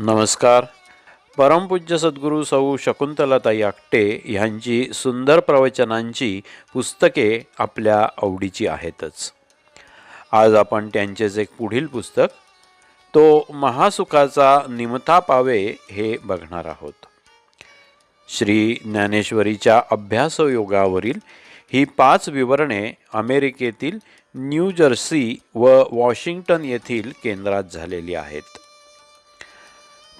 नमस्कार. परमपूज्य सद्गुरू सौ शकुंतलाताई आकटे ह्यांची सुंदर प्रवचनांची पुस्तके आपल्या आवडीची आहेतच. आज आपण त्यांचेच एक पुढील पुस्तक तो महासुखाचा निमता पावे हे बघणार आहोत. श्री ज्ञानेश्वरीच्या अभ्यासयोगावरील ही पाच विवरणे अमेरिकेतील न्यू जर्सी व वॉशिंग्टन येथील केंद्रात झालेली आहेत.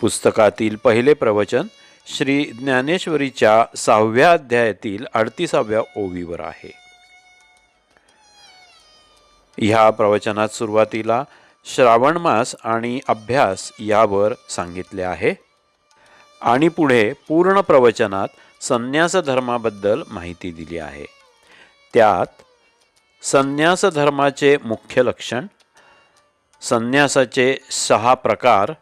पुस्तकातील पहिले प्रवचन श्री ज्ञानेश्वरीच्या सहाव्या अध्यायातील अडतीसाव्या ओवीवर आहे. ह्या प्रवचनात सुरुवातीला श्रावण मास आणि अभ्यास यावर सांगितले आहे. आणि पुढे पूर्ण प्रवचनात संन्यास धर्माबद्दल माहिती दिली आहे. त्यात संन्यास धर्माचे मुख्य लक्षण संन्यासाचे सहा प्रकार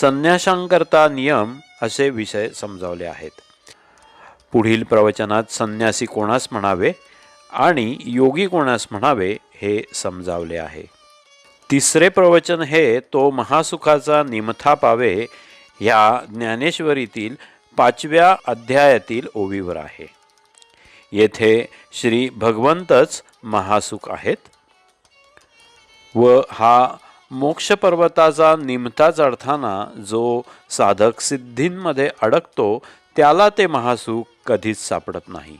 संन्याशांकरता नियम असे विषय समजावले आहेत. पुढील प्रवचनात संन्यासी कोणास म्हणावे आणि योगी कोणास म्हणावे हे समजावले आहे. तिसरे प्रवचन हे तो महासुखाचा निमथा पावे ह्या ज्ञानेश्वरीतील पाचव्या अध्यायातील ओवीवर आहे. येथे श्री भगवंतच महासुख आहेत. व हा मोक्ष पर्वताचा निमता चढताना जो साधक सिद्धींमध्ये अडकतो त्याला ते महासुख कधीच सापडत नाही.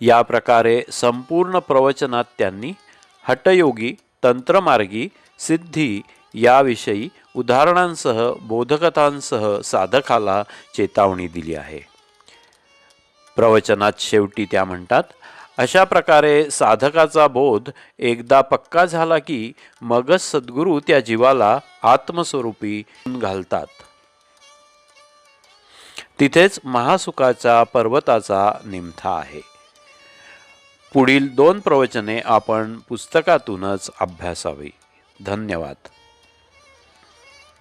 या प्रकारे संपूर्ण प्रवचनात त्यांनी हटयोगी तंत्रमार्गी सिद्धी याविषयी उदाहरणांसह बोधकथांसह साधकाला चेतावणी दिली आहे. प्रवचनात शेवटी त्या म्हणतात अशा प्रकारे साधकाचा बोध एकदा पक्का झाला की मगच सद्गुरू त्या जीवाला आत्मस्वरूपी घालतात. तिथेच महासुखाचा पर्वताचा निमथा आहे. पुढील दोन प्रवचने आपण पुस्तकातूनच अभ्यासावी. धन्यवाद.